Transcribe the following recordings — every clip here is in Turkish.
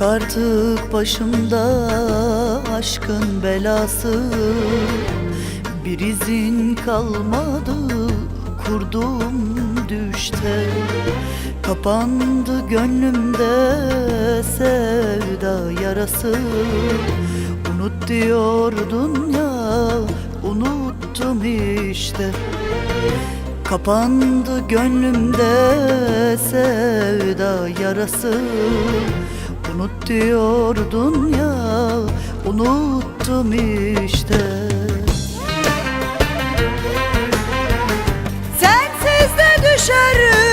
Yok artık başımda aşkın belası. Bir izin kalmadı kurdum düşte. Kapandı gönlümde sevda yarası. Unut diyordun ya unuttum işte. Kapandı gönlümde sevda yarası Unut diyordun ya unuttum işte. Sensiz de düşermiş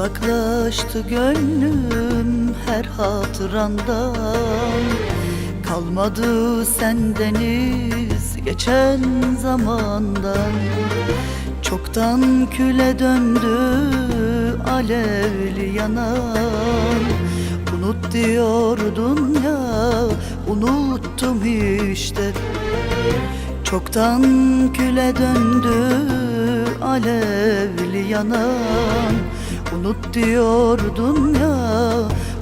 Uzaklaştı gönlüm her hatırandan. Kalmadı sendeniz geçen zamandan. Çoktan küle döndü alevli yanan. Unut diyordun ya unuttum işte. Çoktan küle döndü alevli yanan Unut diyordun ya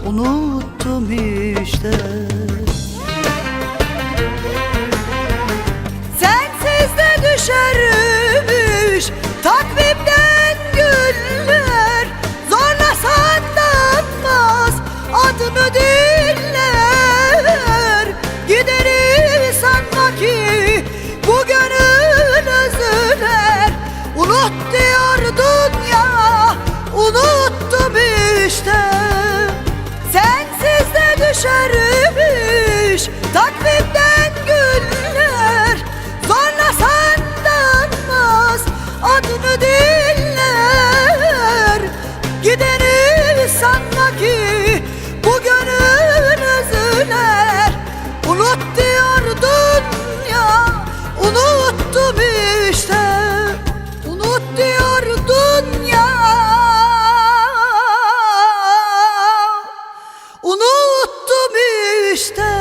unuttum işte Sensiz tristeza.